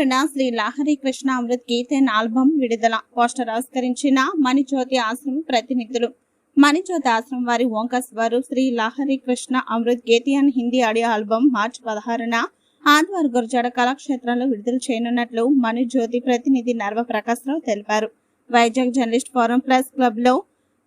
బుధవారన Shri Lahari Krishna Amrit Kirtan album విడుదల. Poster ఆవిష్కరించిన మణిజ్యోతి ఆశ్రమం ప్రతినిధులు. మణిజ్యోతి ఆశ్రమం వారి ఓంకాస్వారు శ్రీ లహరి కృష్ణ అమృత్ గీతియన్ హిందీ ఆడియో ఆల్బమ్ మార్చి పదహారున ఆదివారం గురజాడ కళాక్షేత్రంలో విడుదల చేయనున్నట్లు మణిజ్యోతి ప్రతినిధి నర్వ ప్రకాశ్రావు తెలిపారు. వైజాగ్ జర్నలిస్ట్ ఫోరం ప్రెస్ క్లబ్లో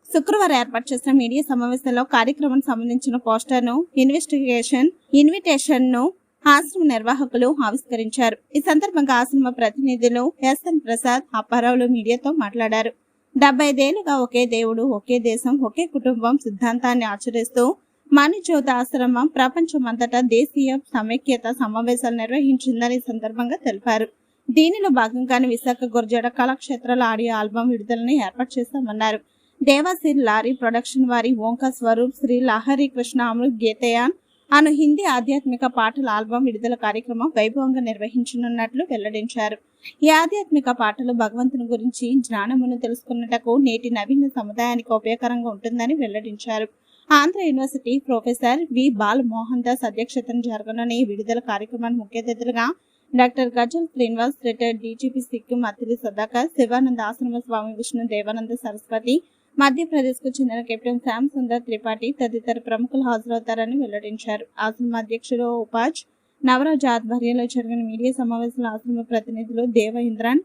శుక్రవారం ఏర్పాటు చేసిన మీడియా సమావేశంలో కార్యక్రమం సంబంధించిన పోస్టర్ను ఇన్వెస్టిగేషన్ ఇన్విటేషన్ను ఆశ్రమ నిర్వాహకులు ఆవిష్కరించారు. ఈ సందర్భంగా ఆశ్రమ ప్రతినిధులు ఎస్ఎన్ ప్రసాద్ అప్పారావులు మీడియాతో మాట్లాడారు. డెబ్బై ఐదేళ్ళుగా ఒకే దేవుడు ఒకే దేశం ఒకే కుటుంబం సిద్ధాంతాన్ని ఆచరిస్తూ మణిజ్యోత ఆశ్రమం ప్రపంచమంతటా దేశీయ సమైక్యత సమావేశాలు నిర్వహించిందని ఈ సందర్భంగా తెలిపారు. దీనిలో భాగంగానే విశాఖ గురజాడ కళాక్షేత్రాల ఆడియో ఆల్బం విడుదలని ఏర్పాటు చేశామన్నారు. దేవాసిర్ లారీ ప్రొడక్షన్ వారి ఓంకా స్వరూప్ శ్రీ లహరి కృష్ణ అమృత్ గీతయాన్ అను హిందీ ఆధ్యాత్మిక పాటల ఆల్బం విడుదల కార్యక్రమం వైభవంగా నిర్వహించనున్నట్లు వెల్లడించారు. ఈ ఆధ్యాత్మిక పాటలు భగవంతుని గురించి జ్ఞానమును తెలుసుకున్నటకు నేటి నవీన సముదాయానికి ఉపయోగకరంగా ఉంటుందని వెల్లడించారు. Andhra university professor V. Bal Mohan Das అధ్యక్షతన జరగనున్న ఈ విడుదల కార్యక్రమాన్ని ముఖ్య అతిథులుగా doctor Ghazal Srinivas retired DGP Sikkim అతిథి సదాకర్ శివానంద ఆశ్రమ స్వామి విష్ణు దేవానంద సరస్వతి మధ్యప్రదేశ్కు చెందిన కెప్టెన్ శ్యామ్ సుందర్ త్రిపాఠి తదితర ప్రముఖులు హాజరవుతారని వెల్లడించారు. ఆశ్రమ అధ్యక్షుడు ఉపాజ్ నవరాజ్ ఆధ్వర్యంలో జరిగిన మీడియా సమావేశంలో ఆశ్రమ ప్రతినిధులు దేవ ఇంద్రన్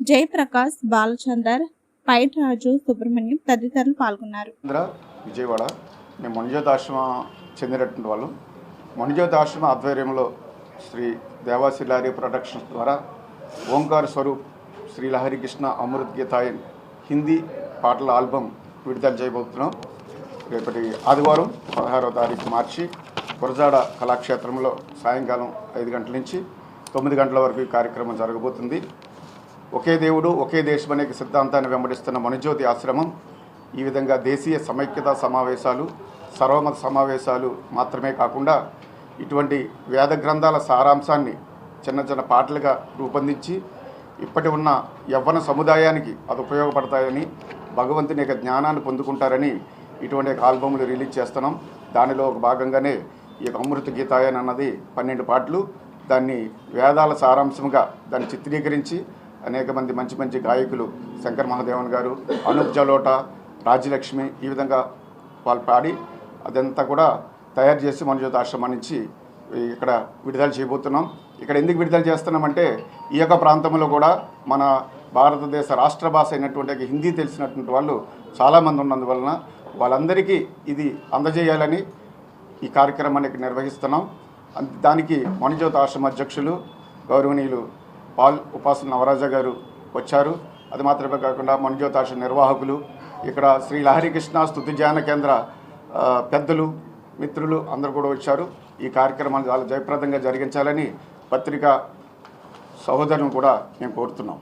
జయప్రకాష్ బాలచందర్ పైట్ రాజు సుబ్రహ్మణ్యం తదితరులు పాల్గొన్నారు. విజయవాడ. మేము మణిజ్యోతి చెందినటువంటి వాళ్ళు. మణిజ్యోతి ఆధ్వర్యంలో శ్రీ దేవాశిలారి ప్రొడక్షన్స్ ద్వారా ఓంకార్ స్వరూప్ శ్రీ లహరి కృష్ణ అమృత్ గీతాయన్ హిందీ పాటల ఆల్బమ్ విడుదల చేయబోతున్నాం. రేపటి ఆదివారం పదహారవ తారీఖు మార్చి గురజాడ కళాక్షేత్రంలో సాయంకాలం ఐదు గంటల నుంచి తొమ్మిది గంటల వరకు ఈ కార్యక్రమం జరగబోతుంది. ఒకే దేవుడు ఒకే దేశం అనే సిద్ధాంతాన్ని వెంబడిస్తున్న మనుజ్యోతి ఆశ్రమం ఈ విధంగా దేశీయ సమైక్యత సమావేశాలు సర్వమత సమావేశాలు మాత్రమే కాకుండా ఇటువంటి వేద గ్రంథాల సారాంశాన్ని చిన్న చిన్న పాటలుగా రూపొందించి ఇప్పటి ఉన్న యవ్వన సముదాయానికి అది ఉపయోగపడతాయని భగవంతుని యొక్క జ్ఞానాన్ని పొందుకుంటారని ఇటువంటి యొక్క ఆల్బమ్లు రిలీజ్ చేస్తున్నాం. దానిలో ఒక భాగంగానే ఈ యొక్క అమృత గీతాయన్ అన్నది పన్నెండు పాటలు. దాన్ని వేదాల సారాంశంగా దాన్ని చిత్రీకరించి అనేక మంది మంచి మంచి గాయకులు శంకర్ మహాదేవన్ గారు అనూప్ జలోటా రాజ్యలక్ష్మి ఈ విధంగా వాళ్ళు పాడి అదంతా కూడా తయారు చేసి మనజ్యోతి ఆశ్రమం నుంచి ఇక్కడ విడుదల చేయబోతున్నాం. ఇక్కడ ఎందుకు విడుదల చేస్తున్నామంటే ఈ యొక్క ప్రాంతంలో కూడా మన భారతదేశ రాష్ట్ర భాష అయినటువంటి హిందీ తెలిసినటువంటి వాళ్ళు చాలామంది ఉన్నందువలన వాళ్ళందరికీ ఇది అందజేయాలని ఈ కార్యక్రమానికి నిర్వహిస్తున్నాం. దానికి మణిజ్యోతి ఆశ్రమ అధ్యక్షులు గౌరవనీయులు పాల్ ఉపాసన నవరాజ గారు వచ్చారు. అది మాత్రమే కాకుండా మణిజ్యోతి ఆశ్రమ నిర్వాహకులు ఇక్కడ శ్రీ లహరికృష్ణ స్థుతి ధ్యాన కేంద్ర పెద్దలు మిత్రులు అందరూ కూడా వచ్చారు. ఈ కార్యక్రమాన్ని చాలా జయప్రదంగా జరిగించాలని పత్రికా సహోదరులను కూడా మేము కోరుతున్నాం.